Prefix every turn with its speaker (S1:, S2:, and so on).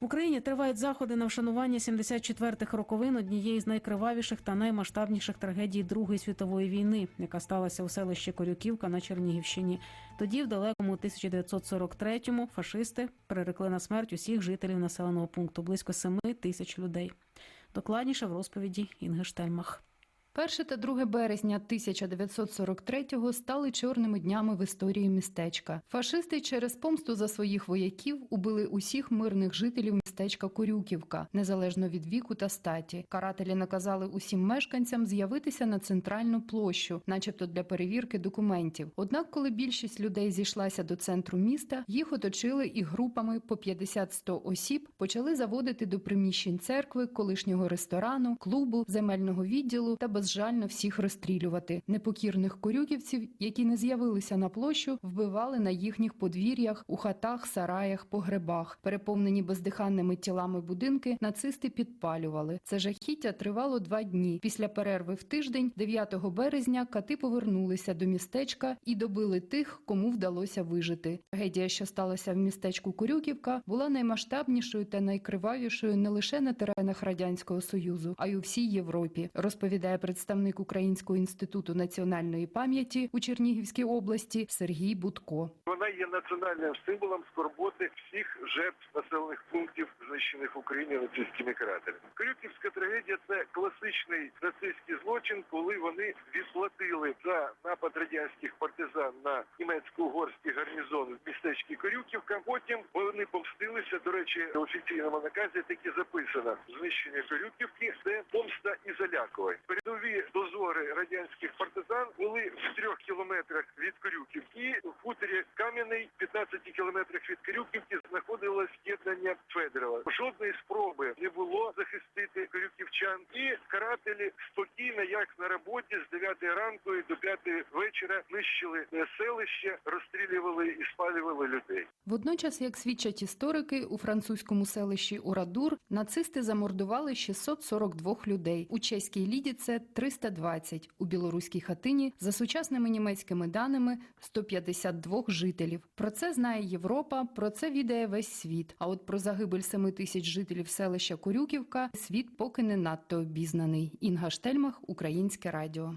S1: В Україні тривають заходи на вшанування 74-х роковин однієї з найкривавіших та наймасштабніших трагедій Другої світової війни, яка сталася у селищі Корюківка на Чернігівщині. Тоді, в далекому 1943-му, фашисти перерекли на смерть усіх жителів населеного пункту близько 7 тисяч людей. Докладніше в розповіді Інги Штельмах.
S2: 1 та 2 березня 1943-го стали чорними днями в історії містечка. Фашисти через помсту за своїх вояків убили усіх мирних жителів містечка Корюківка, незалежно від віку та статі. Карателі наказали усім мешканцям з'явитися на центральну площу, начебто для перевірки документів. Однак, коли більшість людей зійшлася до центру міста, їх оточили і групами по 50-100 осіб почали заводити до приміщень церкви, колишнього ресторану, клубу, земельного відділу та безжально всіх розстрілювати. Непокірних корюківців, які не з'явилися на площу, вбивали на їхніх подвір'ях, у хатах, сараях, погребах. Переповнені бездиханними тілами будинки нацисти підпалювали. Це жахіття тривало два дні. Після перерви в тиждень, 9 березня, кати повернулися до містечка і добили тих, кому вдалося вижити. Трагедія, що сталася в містечку Корюківка, була наймасштабнішою та найкривавішою не лише на теренах радянського союзу, а й у всій Європі. Розповідає представник Українського інституту національної пам'яті у Чернігівській області Сергій Будко.
S3: Вона є національним символом скорботи всіх жертв населених пунктів, знищених в Україні нацистськими карателями. Крюківська трагедія це класичний нацистський злочин, коли вони відплатили за напад радянських партизан на німецько-угорський гарнізон в містечці Корюківка. Потім вони помстилися. До речі, в офіційному наказі таки записано знищення Корюківки. Це помста і залякувань. Передові дозори радянських партизан були в трьох кілометрах від Корюківки. В хуторі Кам'яний, 15 кілометрах від Корюківки, знаходилось з'єднання Федорова. Жодної спроби не було захистити корюківчан. І карателі спокійно, як на роботі, з 9 ранку і до 5 вечора нищили е, селище, розстрілювали і спалювали людей.
S2: Водночас, як свідчать історики, у французькому селищі Урадур нацисти замордували 642 людей. У чеській ліді це 320, у білоруській хатині за сучасними німецькими даними 152 жителів. Про це знає Європа, про це відає весь світ. А от про загибель 7 тисяч жителів селища Корюківка світ поки не надто обізнаний. Інга Штельмах, Українське радіо.